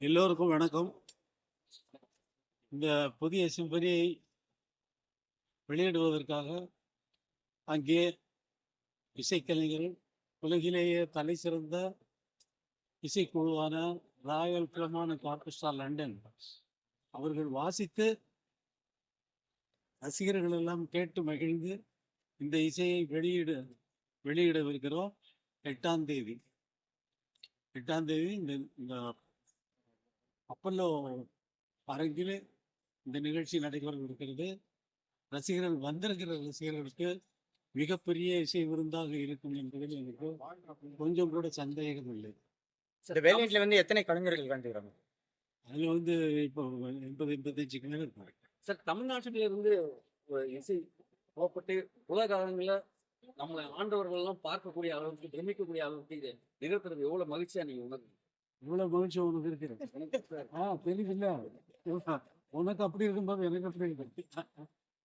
எல்லோருக்கும் வணக்கம். இந்த புதிய சிம்பனியை வெளியிடுவதற்காக அங்கே இசைக்கலைஞர்கள் உலகிலேயே தலை சிறந்த இசைக்குழுவான ராயல் பிலமானிக் ஆர்கெஸ்ட்ரா லண்டன் அவர்கள் வாசித்து ரசிகர்கள் எல்லாம் கேட்டு மகிழ்ந்து இந்த இசையை வெளியிட வெளியிடவிருக்கிறோம். எட்டாம் தேதி. எட்டாம் தேதி இந்த இந்த அப்பல்லோ அரங்கில் இந்த நிகழ்ச்சி நடைபெற இருக்கிறது. ரசிகர்கள் வந்திருக்கிற ரசிகர்களுக்கு மிகப்பெரிய இசை விருந்தாக இருக்கும் என்பதில் எனக்கு கொஞ்சம் கூட சந்தேகம் இல்லை. இந்த வேலையீட்டுல வந்து எத்தனை கலைஞர்கள் கலந்துக்கிறாங்க? அதில் வந்து இப்போ எண்பது எண்பத்தஞ்சுக்கு மேலே இருப்பாங்க சார் தமிழ்நாட்டில இருந்து இசை புறப்பட்டு உலக அளவில் நம்மளை ஆண்டவர்கள் எல்லாம் பார்க்கக்கூடிய அளவுக்கு பிரமிக்கக்கூடிய அளவுக்கு இது நிகழ்த்துறது எவ்வளவு மகிழ்ச்சியா நீங்க உணர்ந்து இவ்வளோ மகிழ்ச்சி உனக்கு இருக்கிறது ஆ தெரியுதுல்ல உனக்கு அப்படி இருக்கும்போது எனக்கு அப்படி இருக்கு.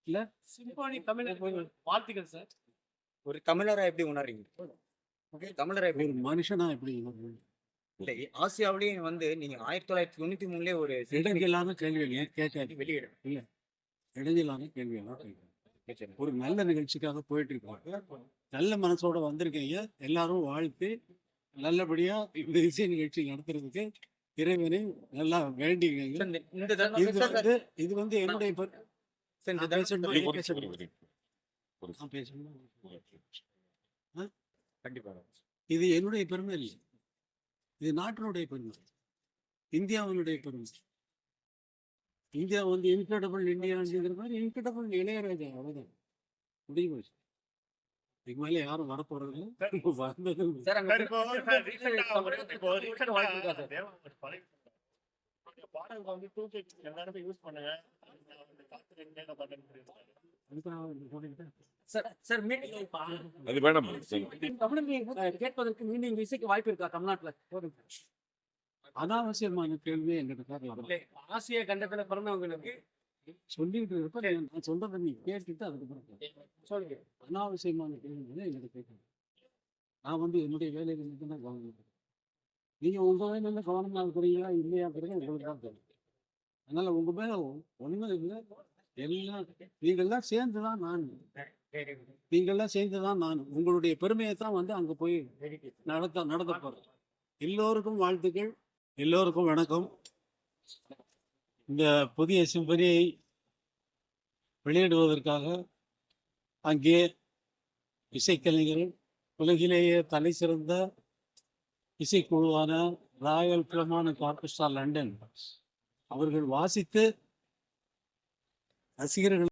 இல்ல? சிம்பானி தமிழ் வாழ்த்துக்கள் சார் ஒரு தமிழரா எப்படி உணர்றீங்க? தமிழரா எப்படி ஒரு மனுஷனா எப்படி? இல்லை ஆசியாவிலேயே வந்து நீங்க ஆயிரத்தி தொள்ளாயிரத்தி தொண்ணூத்தி மூணுலயே ஒரு இடைஞ்சலான கேள்விகள் ஏன் கேட்காது வெளியிட இடைஞ்சலான கேள்வியெல்லாம் கேட்காது ஒரு நல்ல நிகழ்ச்சிக்காக போயிட்டு இருக்கோம். நல்ல மனசோட வந்திருக்கீங்க. எல்லாரும் வாழ்த்து. நல்லபடியா இந்த இசை நிகழ்ச்சி நடத்துறதுக்கு இறைவனை நல்லா தடவை இது வந்து இது வந்து என்னுடைய இது என்னுடைய பெருமை இல்லை. இது நாட்டினுடைய பெருமை. இந்தியாவினுடைய பெருமை. இந்தியா வந்து இன்கிரெடிபிள் இந்தியாங்கிற மாதிரி இன்கிரெடிபிள் இளையராஜா அவ்வளவுதான் முடிவு போச்சு இதுக்கு மேலே யாரும் பாடல்களை வந்து டூ கே எல்லாருமே யூஸ் பண்ணுங்க. வேணாம். தமிழ் கேட்பதற்கு மீண்டும் இசைக்கு வாய்ப்பு இருக்கா தமிழ்நாட்டுல? அனாவசியமான கேள்வி எங்கிட்ட ஆசிய கண்டத்துல பிறந்தவங்களுக்கு சொல்லிட்டு இருப்ப நான் சொல்றதை நீ கேட்டுட்டு அதுக்கப்புறம். சொல்லுங்க. அனாவசியமான கேள்விகளை எங்கிட்ட கேட்கணும். நான் வந்து என்னுடைய வேலையில மட்டும் தான் கவனம். நீங்க உங்க வேலையில கவனமா இருக்கிறீங்களா இல்லையாங்கிறது உங்களுக்கு தான் தெரியும். அதனால உங்க மேல ஒண்ணும் இல்லை. எல்லாம் நீங்கள்லாம் சேர்ந்து தான் நான். நீங்கள்லாம் சேர்ந்து தான் நான். உங்களுடைய பெருமையை தான் வந்து அங்க போய் நடத்த நடத்த போறேன். எல்லோருக்கும் வாழ்த்துக்கள். எல்லோருக்கும் வணக்கம். இந்த புதிய சிம்பனியை வெளியிடுவதற்காக அங்கே இசைக்கலைஞர்கள் உலகிலேயே தலை சிறந்த இசைக்குழுவான ராயல் பிலமானிக் ஆர்கெஸ்ட்ரா லண்டன். அவர்கள் வாசித்து ரசிகர்கள்